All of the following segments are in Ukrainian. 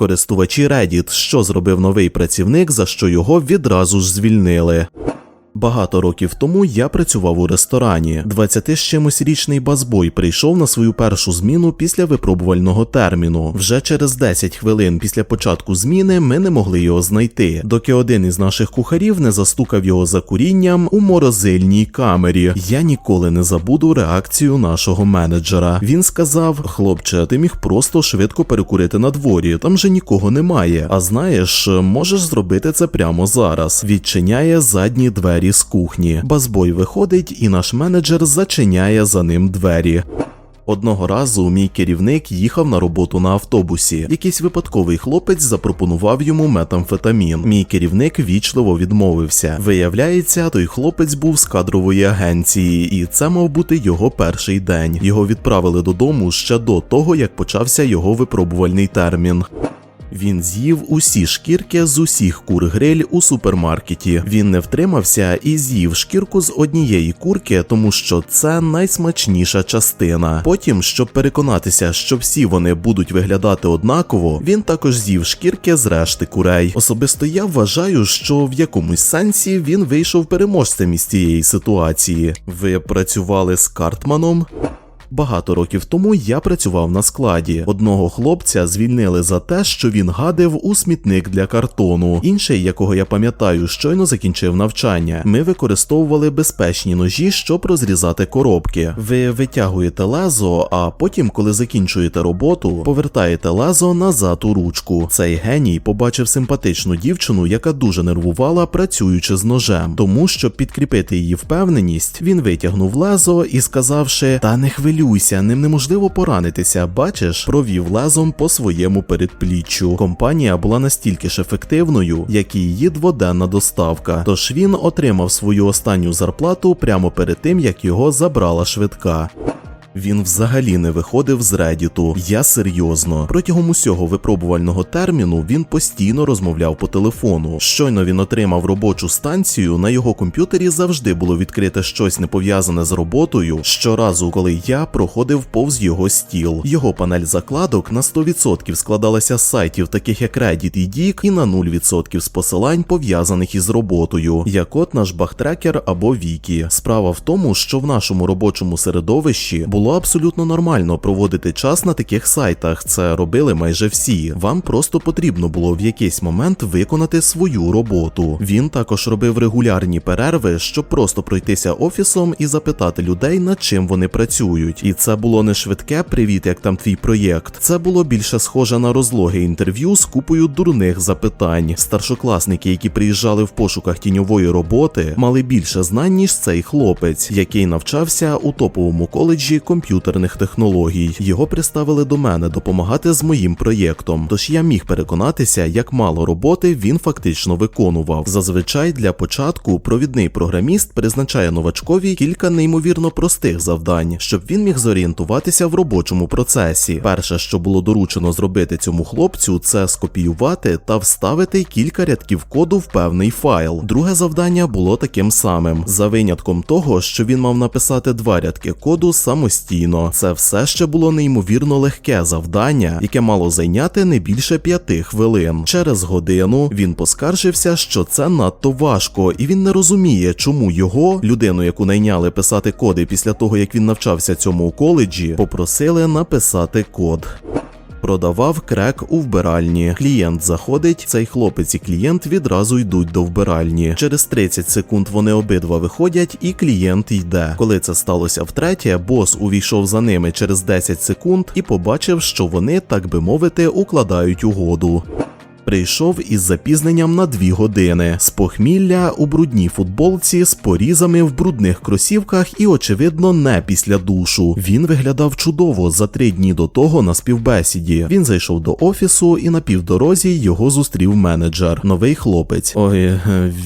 Користувачі Reddit, що зробив новий працівник, за що його відразу ж звільнили. Багато років тому я працював у ресторані. 20 з чимось річний базбой прийшов на свою першу зміну після випробувального терміну. Вже через 10 хвилин після початку зміни ми не могли його знайти, доки один із наших кухарів не застукав його за курінням у морозильній камері. Я ніколи не забуду реакцію нашого менеджера. Він сказав: Хлопче, ти міг просто швидко перекурити на дворі, там же нікого немає. А знаєш, можеш зробити це прямо зараз. Відчиняє задні двері з кухні. Базбой виходить, і наш менеджер зачиняє за ним двері. Одного разу мій керівник їхав на роботу на автобусі. Якийсь випадковий хлопець запропонував йому метамфетамін. Мій керівник вічливо відмовився. Виявляється, той хлопець був з кадрової агенції, і це мав бути його перший день. Його відправили додому ще до того, як почався його випробувальний термін. Він з'їв усі шкірки з усіх кур гриль у супермаркеті. Він не втримався і з'їв шкірку з однієї курки, тому що це найсмачніша частина. Потім, щоб переконатися, що всі вони будуть виглядати однаково, він також з'їв шкірки з решти курей. Особисто я вважаю, що в якомусь сенсі він вийшов переможцем із цієї ситуації. Ви працювали з Картманом? Багато років тому я працював на складі. Одного хлопця звільнили за те, що він гадив у смітник для картону. Інший, якого я пам'ятаю, щойно закінчив навчання. Ми використовували безпечні ножі, щоб розрізати коробки. Ви витягуєте лезо, а потім, коли закінчуєте роботу, повертаєте лезо назад у ручку. Цей геній побачив симпатичну дівчину, яка дуже нервувала, працюючи з ножем. Тому, щоб підкріпити її впевненість, він витягнув лезо і сказавши: Та не хвилюйся, ним неможливо поранитися. Бачиш, провів лезом по своєму передпліччю. Компанія була настільки ж ефективною, як і її дводенна доставка. Тож він отримав свою останню зарплату прямо перед тим, як його забрала швидка. Він взагалі не виходив з редіту. Я серйозно. Протягом усього випробувального терміну він постійно розмовляв по телефону. Щойно він отримав робочу станцію, на його комп'ютері завжди було відкрите щось не пов'язане з роботою. Щоразу, коли я проходив повз його стіл. Його панель закладок на 100% складалася з сайтів, таких як Reddit і Dig, і на 0% з посилань пов'язаних із роботою, як от наш бахтрекер або Вікі. Справа в тому, що в нашому робочому середовищі було абсолютно нормально проводити час на таких сайтах. Це робили майже всі. Вам просто потрібно було в якийсь момент виконати свою роботу. Він також робив регулярні перерви, щоб просто пройтися офісом і запитати людей, над чим вони працюють. І це було не швидке привіт, як там твій проєкт. Це було більше схоже на розлоги інтерв'ю з купою дурних запитань. Старшокласники, які приїжджали в пошуках тіньової роботи, мали більше знань, ніж цей хлопець, який навчався у топовому коледжі комп'ютерних технологій. Його приставили до мене допомагати з моїм проєктом. Тож я міг переконатися, як мало роботи він фактично виконував. Зазвичай для початку провідний програміст призначає новачкові кілька неймовірно простих завдань, щоб він міг зорієнтуватися в робочому процесі. Перше, що було доручено зробити цьому хлопцю, це скопіювати та вставити кілька рядків коду в певний файл. Друге завдання було таким самим, за винятком того, що він мав написати два рядки коду самостійно. Це все ще було неймовірно легке завдання, яке мало зайняти не більше п'яти хвилин. Через годину він поскаржився, що це надто важко, і він не розуміє, чому його, людину, яку найняли писати коди після того, як він навчався цьому у коледжі, попросили написати код. Продавав крек у вбиральні. Клієнт заходить, цей хлопець і клієнт відразу йдуть до вбиральні. Через 30 секунд вони обидва виходять, і клієнт йде. Коли це сталося втретє, бос увійшов за ними через 10 секунд і побачив, що вони, так би мовити, укладають угоду. Прийшов із запізненням на дві години з похмілля у брудній футболці з порізами в брудних кросівках і, очевидно, не після душу. Він виглядав чудово за три дні до того на співбесіді. Він зайшов до офісу і на півдорозі його зустрів менеджер, новий хлопець. Ой, е,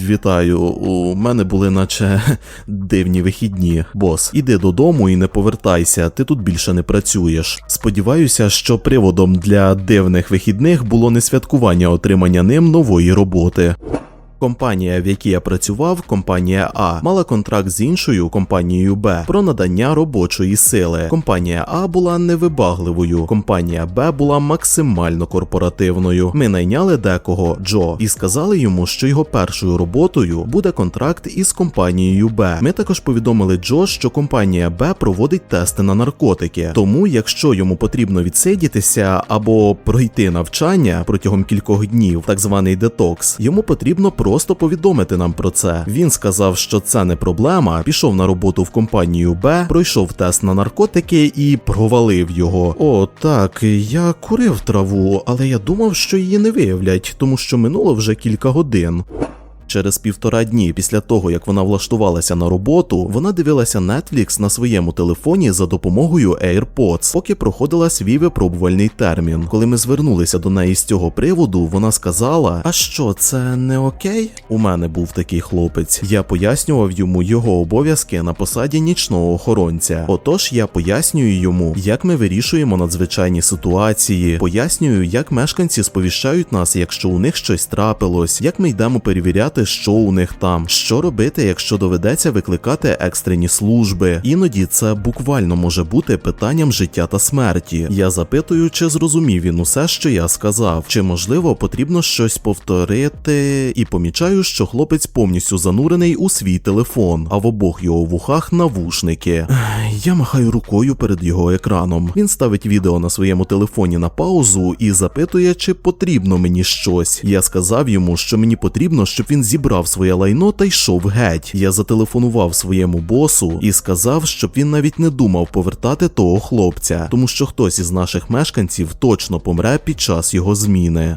вітаю. У мене були наче дивні вихідні. Бос, іди додому і не повертайся. Ти тут більше не працюєш. Сподіваюся, що приводом для дивних вихідних було не святкування отримання ним нової роботи. Компанія, в якій я працював, компанія А, мала контракт з іншою компанією Б про надання робочої сили. Компанія А була невибагливою, компанія Б була максимально корпоративною. Ми найняли декого Джо і сказали йому, що його першою роботою буде контракт із компанією Б. Ми також повідомили Джо, що компанія Б проводить тести на наркотики. Тому, якщо йому потрібно відсидітися або пройти навчання протягом кількох днів, так званий детокс, йому потрібно просто повідомити нам про це. Він сказав, що це не проблема. Пішов на роботу в компанію Б, пройшов тест на наркотики і провалив його. О, так, я курив траву, але я думав, що її не виявлять, тому що минуло вже кілька годин. Через півтора дні після того, як вона влаштувалася на роботу, вона дивилася Netflix на своєму телефоні за допомогою AirPods, поки проходила свій випробувальний термін. Коли ми звернулися до неї з цього приводу, вона сказала: А що, це не окей? У мене був такий хлопець. Я пояснював йому його обов'язки на посаді нічного охоронця. Отож, я пояснюю йому, як ми вирішуємо надзвичайні ситуації, пояснюю, як мешканці сповіщають нас, якщо у них щось трапилось, як ми йдемо перевіряти що у них там, що робити, якщо доведеться викликати екстрені служби. Іноді це буквально може бути питанням життя та смерті. Я запитую, чи зрозумів він усе, що я сказав, чи можливо потрібно щось повторити, і помічаю, що хлопець повністю занурений у свій телефон, а в обох його вухах навушники. Я махаю рукою перед його екраном. Він ставить відео на своєму телефоні на паузу і запитує, чи потрібно мені щось. Я сказав йому, що мені потрібно, щоб він зібрав своє лайно та йшов геть. Я зателефонував своєму босу і сказав, щоб він навіть не думав повертати того хлопця, тому що хтось із наших мешканців точно помре під час його зміни.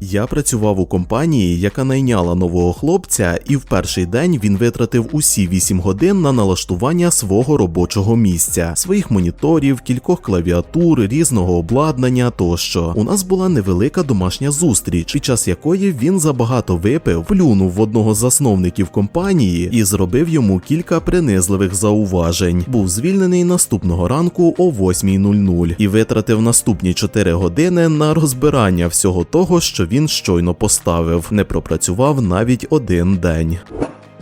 Я працював у компанії, яка найняла нового хлопця, і в перший день він витратив усі 8 годин на налаштування свого робочого місця, своїх моніторів, кількох клавіатур, різного обладнання тощо. У нас була невелика домашня зустріч, під час якої він забагато випив, плюнув в одного з засновників компанії і зробив йому кілька принизливих зауважень. Був звільнений наступного ранку о 8.00 і витратив наступні 4 години на розбирання всього того, що він щойно поставив, не пропрацював навіть один день.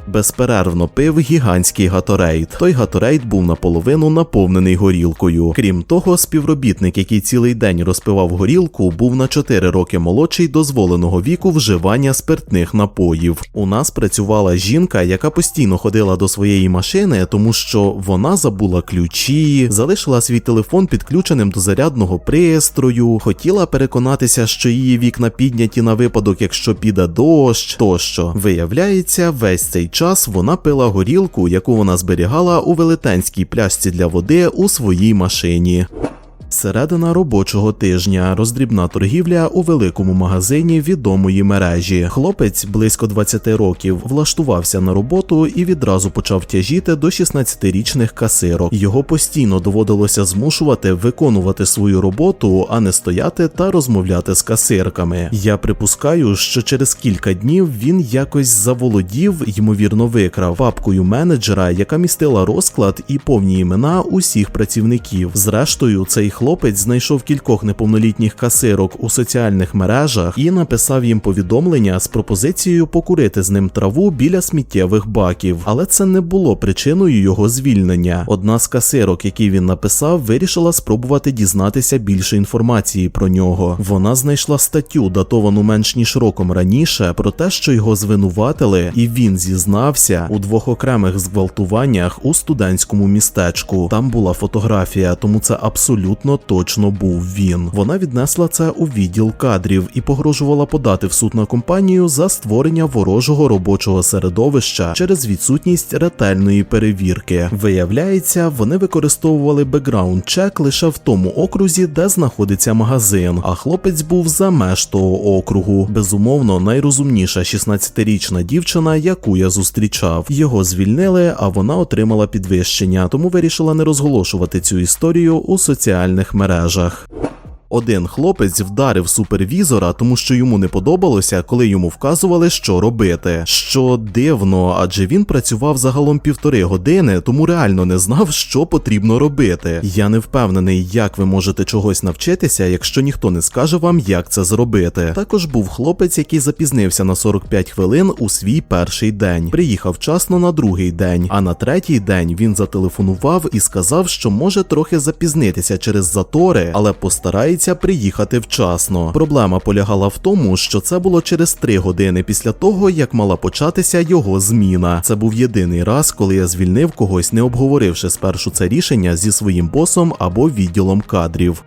Безперервно пив гігантський гаторейд. Той гаторейд був наполовину наповнений горілкою. Крім того, співробітник, який цілий день розпивав горілку, був на 4 роки молодший дозволеного віку вживання спиртних напоїв. У нас працювала жінка, яка постійно ходила до своєї машини, тому що вона забула ключі, залишила свій телефон підключеним до зарядного пристрою, хотіла переконатися, що її вікна підняті на випадок, якщо піде дощ, тощо. Виявляється, весь цей час вона пила горілку, яку вона зберігала у велетенській пляшці для води у своїй машині. Середина робочого тижня роздрібна торгівля у великому магазині відомої мережі. Хлопець близько 20 років влаштувався на роботу і відразу почав тяжіти до 16-річних касирок. Його постійно доводилося змушувати виконувати свою роботу, а не стояти та розмовляти з касирками. Я припускаю, що через кілька днів він якось заволодів, ймовірно, викрав папкою менеджера, яка містила розклад і повні імена усіх працівників. Зрештою, цей хлопець знайшов кількох неповнолітніх касирок у соціальних мережах і написав їм повідомлення з пропозицією покурити з ним траву біля сміттєвих баків, але це не було причиною його звільнення. Одна з касирок, які він написав, вирішила спробувати дізнатися більше інформації про нього. Вона знайшла статтю, датовану менш ніж роком раніше, про те, що його звинуватили, і він зізнався у двох окремих зґвалтуваннях у студентському містечку. Там була фотографія, тому це абсолютно точно був він. Вона віднесла це у відділ кадрів і погрожувала подати в суд на компанію за створення ворожого робочого середовища через відсутність ретельної перевірки. Виявляється, вони використовували бекграунд чек лише в тому окрузі, де знаходиться магазин. А хлопець був за меж того округу. Безумовно, найрозумніша 16-річна дівчина, яку я зустрічав. Його звільнили, а вона отримала підвищення, тому вирішила не розголошувати цю історію у соціальних мережах. Один хлопець вдарив супервізора, тому що йому не подобалося, коли йому вказували, що робити. Що дивно, адже він працював загалом півтори години, тому реально не знав, що потрібно робити. Я не впевнений, як ви можете чогось навчитися, якщо ніхто не скаже вам, як це зробити. Також був хлопець, який запізнився на 45 хвилин у свій перший день. Приїхав вчасно на другий день, а на третій день він зателефонував і сказав, що може трохи запізнитися через затори, але постарається приїхати вчасно. Проблема полягала в тому, що це було через три години після того, як мала початися його зміна. Це був єдиний раз, коли я звільнив когось, не обговоривши спершу це рішення зі своїм босом або відділом кадрів.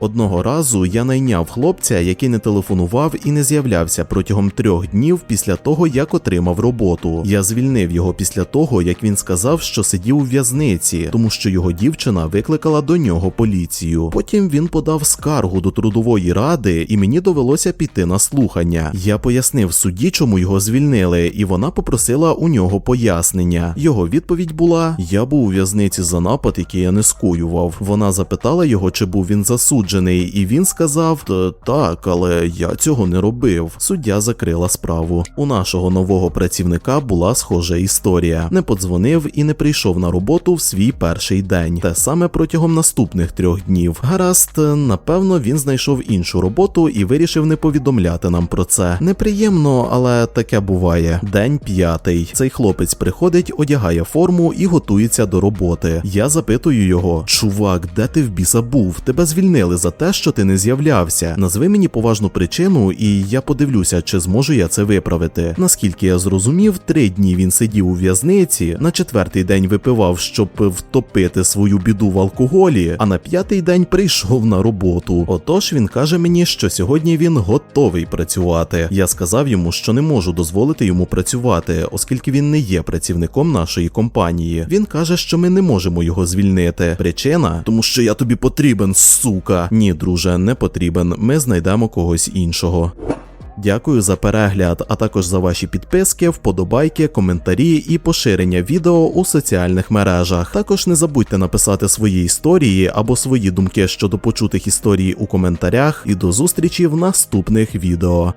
Одного разу я найняв хлопця, який не телефонував і не з'являвся протягом трьох днів після того, як отримав роботу. Я звільнив його після того, як він сказав, що сидів у в'язниці, тому що його дівчина викликала до нього поліцію. Потім він подав скаргу до трудової ради, і мені довелося піти на слухання. Я пояснив судді, чому його звільнили, і вона попросила у нього пояснення. Його відповідь була: Я був у в'язниці за напад, який я не скоював. Вона запитала його, чи був він засуджений, і він сказав: так, але я цього не робив. Суддя закрила справу. У нашого нового працівника була схожа історія. Не подзвонив і не прийшов на роботу в свій перший день, те саме протягом наступних трьох днів. Гаразд, напевно, він знайшов іншу роботу і вирішив не повідомляти нам про це. Неприємно, але таке буває. День п'ятий. Цей хлопець приходить, одягає форму і готується до роботи. Я запитую його: Чувак, де ти в біса був? Тебе звільнили за те, що ти не з'являвся. Назви мені поважну причину, і я подивлюся, чи зможу я це виправити. Наскільки я зрозумів, три дні він сидів у в'язниці, на четвертий день випивав, щоб втопити свою біду в алкоголі, а на п'ятий день прийшов на роботу. Отож він каже мені, що сьогодні він готовий працювати. Я сказав йому, що не можу дозволити йому працювати, оскільки він не є працівником нашої компанії. Він каже, що ми не можемо його звільнити. Причина, тому що я тобі потрібен, сука. Ні, друже, не потрібен. Ми знайдемо когось іншого. Дякую за перегляд, а також за ваші підписки, вподобайки, коментарі і поширення відео у соціальних мережах. Також не забудьте написати свої історії або свої думки щодо почутих історій у коментарях. І до зустрічі в наступних відео.